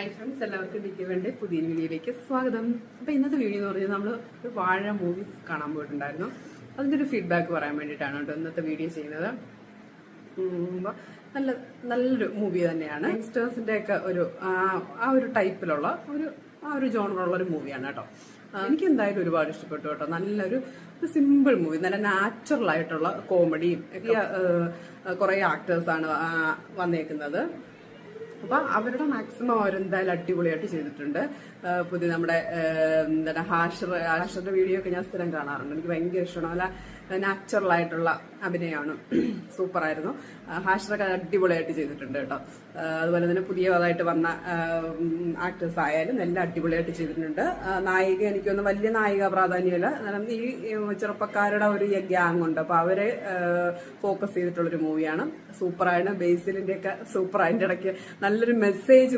Hi friends എല്ലാവർക്കും dicky വേണ്ടി പുതിയ വീഡിയോയിലേക്ക് സ്വാഗതം. അപ്പോൾ ഇന്നത്തെ വീഡിയോ എന്ന് പറഞ്ഞാൽ നമ്മൾ ഒരു വാഴ മൂവി കാണാൻ പോയിട്ടുണ്ടായിരുന്നു. അതിന്റെ ഒരു ഫീഡ്ബാക്ക് പറയാൻ വേണ്ടിയിട്ടാണ് കേട്ടോ ഇന്നത്തെ വീഡിയോ ചെയ്യുന്നത്. അപ്പോൾ നല്ല നല്ലൊരു മൂവി തന്നെയാണ്. യങ്സ്റ്റേഴ്സിന്റെ ഒക്കെ ഒരു ആ ഒരു ടൈപ്പിലുള്ള ഒരു ആ ഒരു ജോണറുള്ള ഒരു മൂവിയാണ് കേട്ടോ. എനിക്ക് എന്തായാലും ഒരുപാട് ഇഷ്ടപ്പെട്ടു കേട്ടോ. നല്ലൊരു സിമ്പിൾ മൂവി നല്ല നാച്ചുറൽ ആയിട്ടുള്ള കോമഡിയും ഒക്കെ കുറെ ആക്ടേഴ്സാണ് വന്നേക്കുന്നത്. അപ്പൊ അവരുടെ മാക്സിമം അവരെന്തായാലും അടിപൊളിയായിട്ട് ചെയ്തിട്ടുണ്ട്. പുതിയ നമ്മുടെ എന്താണ് ഹാഷർ ഹാഷറിന്റെ വീഡിയോ ഒക്കെ ഞാൻ സ്ഥിരം കാണാറുണ്ട്. എനിക്ക് ഭയങ്കര ഇഷ്ടമാണ്. നല്ല നാച്ചുറൽ ആയിട്ടുള്ള അഭിനയമാണ്. സൂപ്പർ ആയിരുന്നു. ഹാഷറൊക്കെ അടിപൊളിയായിട്ട് ചെയ്തിട്ടുണ്ട് കേട്ടോ. അതുപോലെ തന്നെ പുതിയതായിട്ട് വന്ന ആക്ടേഴ്സ് ആയാലും എല്ലാം അടിപൊളിയായിട്ട് ചെയ്തിട്ടുണ്ട്. നായിക എനിക്കൊന്നും വലിയ നായിക പ്രാധാന്യമില്ല. ഈ ചെറുപ്പക്കാരുടെ ഒരു ഗ്യാങ് ഉണ്ട്. അപ്പൊ അവരെ ഫോക്കസ് ചെയ്തിട്ടുള്ളൊരു മൂവിയാണ് സൂപ്പറായിട്ട് ബേസിലിന്റെ ഒക്കെ സൂപ്പർ അതിന്റെ ഇടയ്ക്ക് നല്ലൊരു മെസ്സേജ്